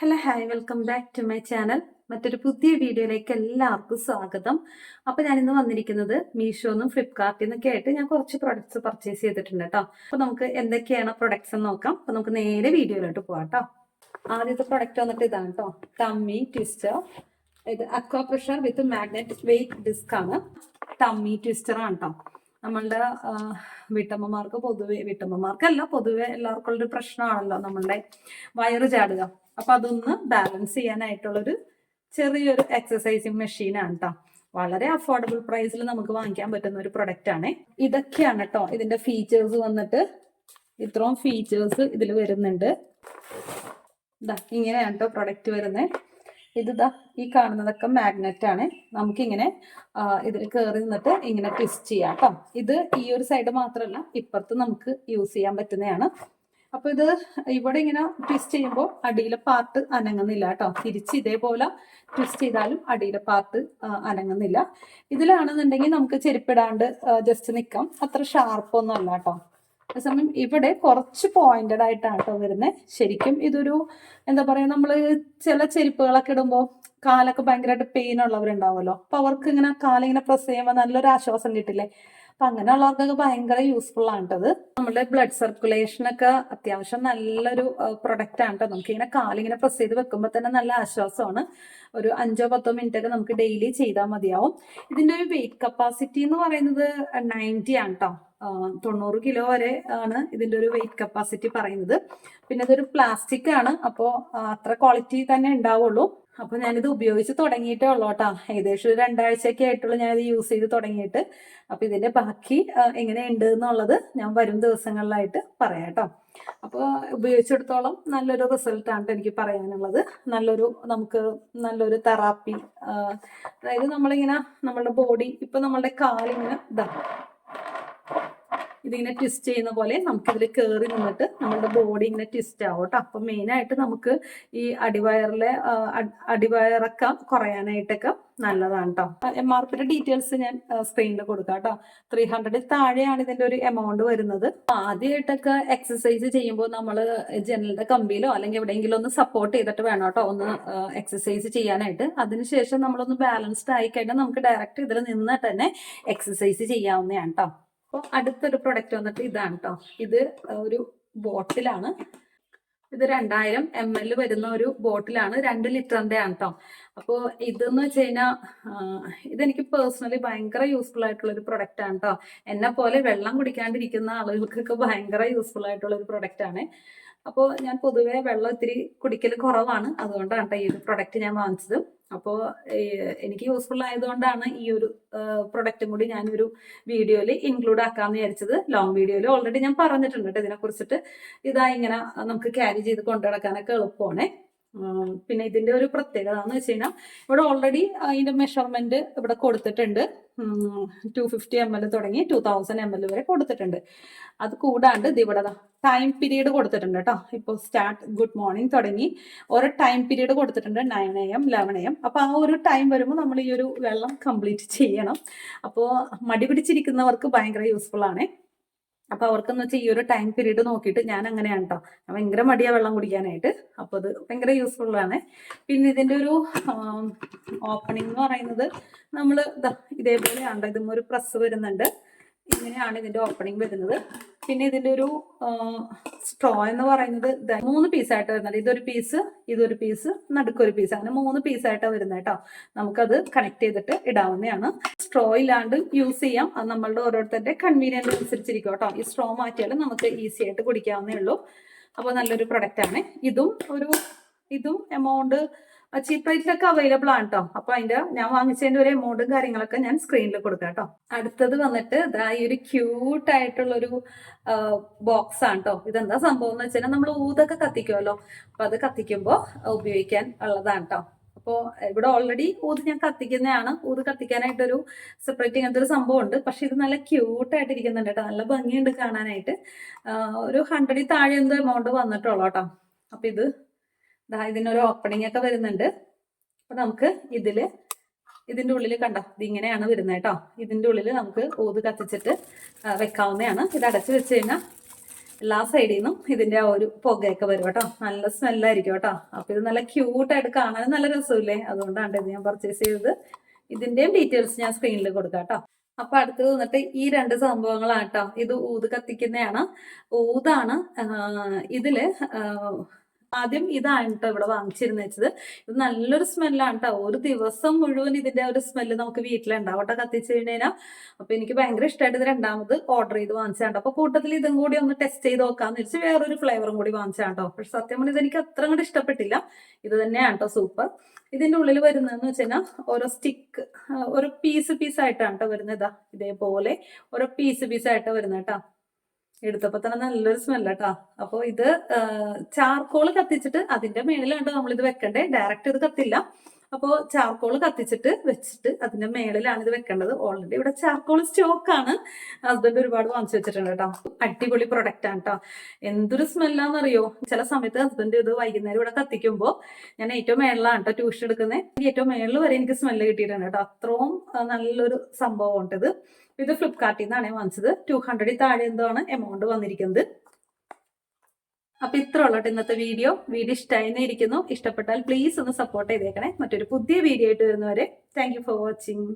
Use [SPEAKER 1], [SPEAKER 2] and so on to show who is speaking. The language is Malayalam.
[SPEAKER 1] Hello hi welcome back to my channel മറ്റൊരു പുതിയ വീഡിയോയിലേക്ക് എല്ലാവർക്കും സ്വാഗതം. അപ്പോൾ ഞാൻ ഇന്ന് വന്നിരിക്കുന്നത് മീഷോന്നും ഫ്ലിപ്കാർട്ടിൽ നിന്നൊക്കെ ആയിട്ട് ഞാൻ കുറച്ച് പ്രൊഡക്ട്സ് പർച്ചേസ് ചെയ്തിട്ടുണ്ട് കേട്ടോ അപ്പോൾ നമുക്ക് എന്തൊക്കെയാണ് പ്രൊഡക്ട്സ് എന്ന് നോക്കാം. അപ്പോൾ നമുക്ക് നേരെ വീഡിയോയിലോട്ട് പോകാം കേട്ടോ ആദ്യത്തെ പ്രൊഡക്റ്റ് വന്നിട്ട് ഇതാണ് കേട്ടോ ടമ്മി ട്വിസ്റ്റർ ഇത് aqua pressure with magnet weight disc ആണ്. ടമ്മി ട്വിസ്റ്റർ ആണ് കേട്ടോ നമ്മളുടെ വീട്ടമ്മമാർക്ക് പൊതുവെ വീട്ടമ്മമാർക്കല്ല പൊതുവെ എല്ലാവർക്കും ഉള്ളൊരു പ്രശ്നമാണല്ലോ നമ്മളുടെ വയറ് ചാടുക. അപ്പൊ അതൊന്ന് ബാലൻസ് ചെയ്യാനായിട്ടുള്ളൊരു ചെറിയൊരു എക്സസൈസിങ് മെഷീനാണ് കേട്ടോ വളരെ അഫോർഡബിൾ പ്രൈസിൽ നമുക്ക് വാങ്ങിക്കാൻ പറ്റുന്ന ഒരു പ്രൊഡക്റ്റ് ആണ്. ഇതൊക്കെയാണ് കേട്ടോ ഇതിന്റെ ഫീച്ചേഴ്സ് വന്നിട്ട്. ഇത്രയും ഫീച്ചേഴ്സ് ഇതിൽ വരുന്നുണ്ട്. ഇതാ ഇങ്ങനെയാണ് കേട്ടോ പ്രൊഡക്റ്റ് വരുന്നത് ഇത് ഈ കാണുന്നതൊക്കെ മാഗ്നറ്റ് ആണ്. നമുക്കിങ്ങനെ ഇതിൽ കയറി നിന്നിട്ട് ഇങ്ങനെ ട്വിസ്റ്റ് ചെയ്യാം കേട്ടോ ഇത് ഈ ഒരു സൈഡ് മാത്രമല്ല ഇപ്പുറത്ത് നമുക്ക് യൂസ് ചെയ്യാൻ പറ്റുന്നതാണ്. അപ്പൊ ഇത് ഇവിടെ ഇങ്ങനെ ട്വിസ്റ്റ് ചെയ്യുമ്പോൾ അടിയിലെ പാർട്ട് അനങ്ങുന്നില്ല കേട്ടോ. തിരിച്ച് ഇതേപോലെ ട്വിസ്റ്റ് ചെയ്താലും അടിയിലെ പാർട്ട് അനങ്ങുന്നില്ല. ഇതിലാണെന്നുണ്ടെങ്കിൽ നമുക്ക് ചെരുപ്പിടാണ്ട് ജസ്റ്റ് നിൽക്കാം അത്ര ഷാർപ്പൊന്നും അല്ല കേട്ടോ. അതേസമയം ഇവിടെ കുറച്ച് പോയിന്റഡ് ആയിട്ടാണ് കേട്ടോ വരുന്നത് ശരിക്കും ഇതൊരു എന്താ പറയാ നമ്മൾ ചില ചെരുപ്പുകളൊക്കെ ഇടുമ്പോൾ കാലൊക്കെ ഭയങ്കരമായിട്ട് പെയിൻ ഉള്ളവരുണ്ടാവുമല്ലോ. അപ്പൊ അവർക്ക് ഇങ്ങനെ കാലിങ്ങനെ പ്രസ് ചെയ്യുമ്പോൾ നല്ലൊരു ആശ്വാസം കിട്ടില്ലേ? അപ്പൊ അങ്ങനെയുള്ളവർക്കൊക്കെ ഭയങ്കര യൂസ്ഫുൾ ആണ് കേട്ടത് നമ്മുടെ ബ്ലഡ് സർക്കുലേഷനൊക്കെ അത്യാവശ്യം നല്ലൊരു പ്രൊഡക്റ്റ് ആണ് കേട്ടോ നമുക്ക് ഇങ്ങനെ കാലിങ്ങനെ പ്രസ് ചെയ്ത് വെക്കുമ്പോൾ തന്നെ നല്ല ആശ്വാസമാണ്. ഒരു അഞ്ചോ പത്തോ മിനിറ്റ് ഒക്കെ നമുക്ക് ഡെയിലി ചെയ്താൽ മതിയാവും. ഇതിന്റെ ഒരു വെയിറ്റ് കപ്പാസിറ്റി എന്ന് പറയുന്നത് നയന്റി ആണ് കേട്ടോ തൊണ്ണൂറ് കിലോ വരെ ആണ് ഇതിന്റെ ഒരു വെയിറ്റ് കപ്പാസിറ്റി പറയുന്നത്. പിന്നെ ഇതൊരു പ്ലാസ്റ്റിക് ആണ്. അപ്പോൾ അത്ര ക്വാളിറ്റി തന്നെ ഉണ്ടാവുള്ളൂ. അപ്പൊ ഞാനിത് ഉപയോഗിച്ച് തുടങ്ങിയിട്ടേ ഉള്ളൂ കേട്ടോ ഏകദേശം ഒരു രണ്ടാഴ്ചയൊക്കെ ആയിട്ടുള്ളൂ ഞാനിത് യൂസ് ചെയ്ത് തുടങ്ങിയിട്ട്. അപ്പൊ ഇതിന്റെ ബാക്കി എങ്ങനെയുണ്ട് എന്നുള്ളത് ഞാൻ വരും ദിവസങ്ങളിലായിട്ട് പറയാം കേട്ടോ അപ്പോൾ ഉപയോഗിച്ചെടുത്തോളം നല്ലൊരു റിസൾട്ട് ആണ് ട്ടോ എനിക്ക് പറയാനുള്ളത്. നല്ലൊരു നമുക്ക് നല്ലൊരു തെറാപ്പി അതായത് നമ്മളിങ്ങനെ നമ്മളുടെ ബോഡി ഇപ്പൊ നമ്മളുടെ കാലിങ്ങനെ ഇതാ. ഇതിങ്ങനെ ട്വിസ്റ്റ് ചെയ്യുന്ന പോലെ നമുക്ക് ഇതിൽ കയറി നിന്നിട്ട് നമ്മുടെ ബോഡി ഇങ്ങനെ ട്വിസ്റ്റ് ആവും കേട്ടോ. അപ്പൊ മെയിൻ ആയിട്ട് നമുക്ക് ഈ അടിവയറിലെ അടിവയറൊക്കെ കുറയാനായിട്ടൊക്കെ നല്ലതാണ് കേട്ടോ എം ആർ പിയുടെ ഡീറ്റെയിൽസ് ഞാൻ സ്ക്രീനിൽ കൊടുക്കാം കേട്ടോ. ത്രീ ഹൺഡ്രഡിൽ താഴെയാണ് ഇതിന്റെ ഒരു എമൗണ്ട് വരുന്നത്. ആദ്യമായിട്ടൊക്കെ എക്സസൈസ് ചെയ്യുമ്പോൾ നമ്മൾ ജനലിന്റെ കമ്പിയിലോ അല്ലെങ്കിൽ എവിടെയെങ്കിലും ഒന്ന് സപ്പോർട്ട് ചെയ്തിട്ട് വേണം കേട്ടോ. ഒന്ന് എക്സസൈസ് ചെയ്യാനായിട്ട്. അതിനുശേഷം നമ്മളൊന്ന് ബാലൻസ്ഡ് ആയി കഴിഞ്ഞാൽ നമുക്ക് ഡയറക്റ്റ് ഇതിൽ നിന്ന് തന്നെ എക്സസൈസ് ചെയ്യാവുന്നതാണ് കേട്ടോ അപ്പോൾ അടുത്തൊരു പ്രൊഡക്റ്റ് വന്നിട്ട് ഇതാണ് കേട്ടോ ഇത് ഒരു ബോട്ടിലാണ്. ഇത് രണ്ടായിരം എം എൽ വരുന്ന ഒരു ബോട്ടിലാണ്. രണ്ട് ലിറ്ററിന്റെ ആണ് കേട്ടോ അപ്പോൾ ഇതെന്ന് വെച്ച് കഴിഞ്ഞാൽ ഇതെനിക്ക് പേഴ്സണലി ഭയങ്കര യൂസ്ഫുൾ ആയിട്ടുള്ള ഒരു പ്രൊഡക്റ്റ് ആണ് കേട്ടോ എന്നെ പോലെ വെള്ളം കുടിക്കാണ്ടിരിക്കുന്ന ആളുകൾക്കൊക്കെ ഭയങ്കര യൂസ്ഫുൾ ആയിട്ടുള്ള ഒരു പ്രൊഡക്റ്റ് ആണ്. അപ്പോൾ ഞാൻ പൊതുവെ വെള്ളം ഇത്തിരി കുടിക്കൽ കുറവാണ്. അതുകൊണ്ടാണ് കേട്ടോ ഈ ഒരു പ്രൊഡക്റ്റ് ഞാൻ വാങ്ങിച്ചത്. അപ്പോൾ എനിക്ക് യൂസ്ഫുൾ ആയതുകൊണ്ടാണ് ഈ ഒരു പ്രൊഡക്റ്റും കൂടി ഞാനൊരു വീഡിയോയിൽ ഇൻക്ലൂഡ് ആക്കാമെന്ന് വിചാരിച്ചത്. ലോങ് വീഡിയോയിൽ ഓൾറെഡി ഞാൻ പറഞ്ഞിട്ടുണ്ട് കേട്ടോ ഇതിനെ കുറിച്ചിട്ട് ഇതാ ഇങ്ങനെ നമുക്ക് ക്യാരി ചെയ്ത് കൊണ്ടു നടക്കാനൊക്കെ എളുപ്പമാണ്. പിന്നെ ഇതിന്റെ ഒരു പ്രത്യേകത എന്ന് വെച്ച് കഴിഞ്ഞാൽ ഇവിടെ ഓൾറെഡി അതിന്റെ മെഷർമെന്റ് ഇവിടെ കൊടുത്തിട്ടുണ്ട്. ടു ഫിഫ്റ്റി എം എൽ തുടങ്ങി ടു തൗസൻഡ് എം എൽ വരെ കൊടുത്തിട്ടുണ്ട്. അത് കൂടാണ്ട് ഇത് ഇവിടെ ടൈം പീരീഡ് കൊടുത്തിട്ടുണ്ട് കേട്ടോ. ഇപ്പോൾ സ്റ്റാർട്ട് ഗുഡ് മോർണിംഗ് തുടങ്ങി. ഓരോ ടൈം പീരീഡ് കൊടുത്തിട്ടുണ്ട് nine A M eleven A M അപ്പോൾ ആ ഒരു ടൈം വരുമ്പോൾ നമ്മൾ ഈ ഒരു വെള്ളം കംപ്ലീറ്റ് ചെയ്യണം. അപ്പോൾ മടി പിടിച്ചിരിക്കുന്നവർക്ക് ഭയങ്കര യൂസ്ഫുൾ ആണ്. അപ്പൊ അവർക്കെന്ന് വെച്ചാൽ ഈ ഒരു ടൈം പീരീഡ് നോക്കിയിട്ട് ഞാൻ അങ്ങനെയാണ് കേട്ടോ ഭയങ്കര മടിയാ വെള്ളം കുടിക്കാനായിട്ട്. അപ്പൊ അത് ഭയങ്കര യൂസ്ഫുൾ ആണ്. പിന്നെ ഇതിന്റെ ഒരു ഓപ്പണിംഗ് എന്ന് പറയുന്നത് നമ്മൾ ഇതേപോലെയാണ് ഇതും ഒരു പ്രസ് വരുന്നുണ്ട്. ഇങ്ങനെയാണ് ഇതിന്റെ ഓപ്പണിംഗ് വരുന്നത്. പിന്നെ ഇതിന്റെ ഒരു സ്ട്രോ എന്ന് പറയുന്നത് മൂന്ന് പീസ് പീസായിട്ട് വരുന്നത്. ഇതൊരു പീസ് ഇതൊരു പീസ് നടുക്കൊരു പീസ് അങ്ങനെ മൂന്ന് പീസ് പീസായിട്ടാണ് വരുന്നത് കേട്ടോ. നമുക്കത് കണക്ട് ചെയ്തിട്ട് ഇടാവുന്നതാണ്. സ്ട്രോ ഇല്ലാണ്ട് യൂസ് ചെയ്യാം. അത് നമ്മളുടെ ഓരോരുത്തരുടെ കൺവീനിയൻസ് അനുസരിച്ചിരിക്കും കേട്ടോ. ഈ സ്ട്രോ മാറ്റിയാലും നമുക്ക് ഈസി ആയിട്ട് കുടിക്കാവുന്നേ ഉള്ളൂ. അപ്പോൾ നല്ലൊരു പ്രൊഡക്റ്റ് ആണ്. ഇതും ഒരു ഇതും എമൗണ്ട് ചീപ്പ് റേറ്റിലൊക്കെ അവൈലബിൾ ആണ് കേട്ടോ അപ്പൊ അതിന്റെ ഞാൻ വാങ്ങിച്ചതിന്റെ ഒരു എമൗണ്ടും കാര്യങ്ങളൊക്കെ ഞാൻ സ്ക്രീനിൽ കൊടുക്കാം കേട്ടോ അടുത്തത് വന്നിട്ട് ഇതാ ഈ ഒരു ക്യൂട്ട് ആയിട്ടുള്ള ഒരു ബോക്സ് ആണ് കേട്ടോ ഇതെന്താ സംഭവം എന്ന് വെച്ചാൽ നമ്മൾ ഊതൊക്കെ കത്തിക്കുമല്ലോ അപ്പൊ അത് കത്തിക്കുമ്പോൾ ഉപയോഗിക്കാൻ ഉള്ളതാണ് കേട്ടോ അപ്പോൾ ഇവിടെ ഓൾറെഡി ഊത് ഞാൻ കത്തിക്കുന്നതാണ്. ഊത് കത്തിക്കാനായിട്ടൊരു സെപ്പറേറ്റ് ഇങ്ങനത്തെ ഒരു സംഭവം ഉണ്ട്. പക്ഷെ ഇത് നല്ല ക്യൂട്ട് ആയിട്ട് ഇരിക്കുന്നുണ്ട് കേട്ടോ നല്ല ഭംഗിയുണ്ട് കാണാനായിട്ട്. ഒരു ഹൺഡ്രഡിൽ താഴെ എന്തോ എമൗണ്ട് വന്നിട്ടുള്ളൂ കേട്ടോ അപ്പൊ ഇത് ഇതിനൊരു ഓപ്പണിംഗ് ഒക്കെ വരുന്നുണ്ട്. അപ്പൊ നമുക്ക് ഇതിൽ ഇതിന്റെ ഉള്ളിൽ കണ്ടോ? ഇതിങ്ങനെയാണ് വരുന്നത് കേട്ടോ. ഇതിന്റെ ഉള്ളിൽ നമുക്ക് ഊത് കത്തിച്ചിട്ട് വെക്കാവുന്നതാണ്. ഇത് അടച്ചു വെച്ച് കഴിഞ്ഞാൽ എല്ലാ സൈഡിൽ നിന്നും ഇതിന്റെ ആ ഒരു പുകയൊക്കെ വരും കേട്ടോ. നല്ല സ്മെല്ലായിരിക്കും കേട്ടോ. അപ്പൊ ഇത് നല്ല ക്യൂട്ടായിട്ട് കാണാൻ നല്ല രസമില്ലേ? അതുകൊണ്ടാണ് ഇത് ഞാൻ പർച്ചേസ് ചെയ്തത്. ഇതിന്റെയും ഡീറ്റെയിൽസ് ഞാൻ സ്ക്രീനിൽ കൊടുക്കാം കേട്ടോ. അപ്പൊ അടുത്ത് വന്നിട്ട് ഈ രണ്ട് സംഭവങ്ങളാണ് കേട്ടോ. ഇത് ഊത് കത്തിക്കുന്നതാണ്. ഊതാണ് ഇതിൽ ആദ്യം ഇതാണ് കേട്ടോ ഇവിടെ വാങ്ങിച്ചിരുന്ന വെച്ചത്. ഇത് നല്ലൊരു സ്മെല്ലാണ് കേട്ടോ. ഒരു ദിവസം മുഴുവൻ ഇതിന്റെ ഒരു സ്മെല്ല് നമുക്ക് വീട്ടിലുണ്ടാവും കേട്ടോ കത്തിച്ച് കഴിഞ്ഞാൽ അപ്പൊ എനിക്ക് ഭയങ്കര ഇഷ്ടമായിട്ട് ഇത് രണ്ടാമത് ഓർഡർ ചെയ്ത് വാങ്ങിച്ചാണ് അപ്പൊ കൂട്ടത്തിൽ ഇതും കൂടി ഒന്ന് ടെസ്റ്റ് ചെയ്ത് നോക്കാന്ന് വെച്ച് വേറൊരു ഫ്ലേവറും കൂടി വാങ്ങിച്ചാണ് കേട്ടോ. പക്ഷെ സത്യം പറഞ്ഞാൽ ഇതെനിക്ക് അത്ര അങ്ങോട്ട് ഇഷ്ടപ്പെട്ടില്ല. ഇത് തന്നെയാണ് കേട്ടോ സൂപ്പർ ഇതിന്റെ ഉള്ളിൽ വരുന്നതെന്ന് വെച്ച് കഴിഞ്ഞാൽ ഓരോ സ്റ്റിക്ക് ഒരു പീസ് പീസ് ആയിട്ടാണ് കേട്ടോ വരുന്നത്. ഇതാ ഇതേപോലെ ഓരോ പീസ് പീസ് ആയിട്ട് വരുന്നത് കേട്ടോ. എടുത്തപ്പോ തന്നെ നല്ലൊരു സ്മെല്ല കേട്ടോ അപ്പൊ ഇത് ചാർക്കോൾ കത്തിച്ചിട്ട് അതിന്റെ മേളിലാണ് നമ്മൾ ഇത് വെക്കണ്ടേ? ഡയറക്റ്റ് ഇത് കത്തില്ല. അപ്പോൾ ചാർക്കോൾ കത്തിച്ചിട്ട് വെച്ചിട്ട് അതിന്റെ മേളിലാണ് ഇത് വെക്കേണ്ടത്. ഓൾറെഡി ഇവിടെ ചാർക്കോൾ സ്റ്റോക്കാണ് ഹസ്ബൻഡ് ഒരുപാട് വാങ്ങിച്ചു വെച്ചിട്ടുണ്ട് കേട്ടോ അടിപൊളി പ്രൊഡക്റ്റ് ആണ് കേട്ടോ എന്തൊരു സ്മെല്ലാന്നറിയോ ചില സമയത്ത് ഹസ്ബൻഡ് ഇത് വൈകുന്നേരം ഇവിടെ കത്തിക്കുമ്പോൾ ഞാൻ ഏറ്റവും മേളിലാണ് കേട്ടോ ട്യൂഷൻ എടുക്കുന്നത് ഏറ്റവും മേളിൽ വരെ എനിക്ക് സ്മെല്ല് കിട്ടിയിട്ടുണ്ട് കേട്ടോ അത്രയും നല്ലൊരു സംഭവം ഉണ്ട് ഇത് ഇത് ഫ്ലിപ്കാർട്ടിൽ നിന്നാണ് വാങ്ങിച്ചത്. ടു ഹൺഡ്രഡിൽ താഴെ എന്താണ് എമൗണ്ട് വന്നിരിക്കുന്നത്. അപ്പൊ ഇത്ര ഉള്ളട്ടെ ഇന്നത്തെ വീഡിയോ. വീഡിയോ ഇഷ്ടമായി ഇരിക്കുന്നു. ഇഷ്ടപ്പെട്ടാൽ പ്ലീസ് ഒന്ന് സപ്പോർട്ട് ചെയ്തേക്കണേ. മറ്റൊരു പുതിയ വീഡിയോ ആയിട്ട് വരുന്നവരെ താങ്ക് ഫോർ വാച്ചിങ്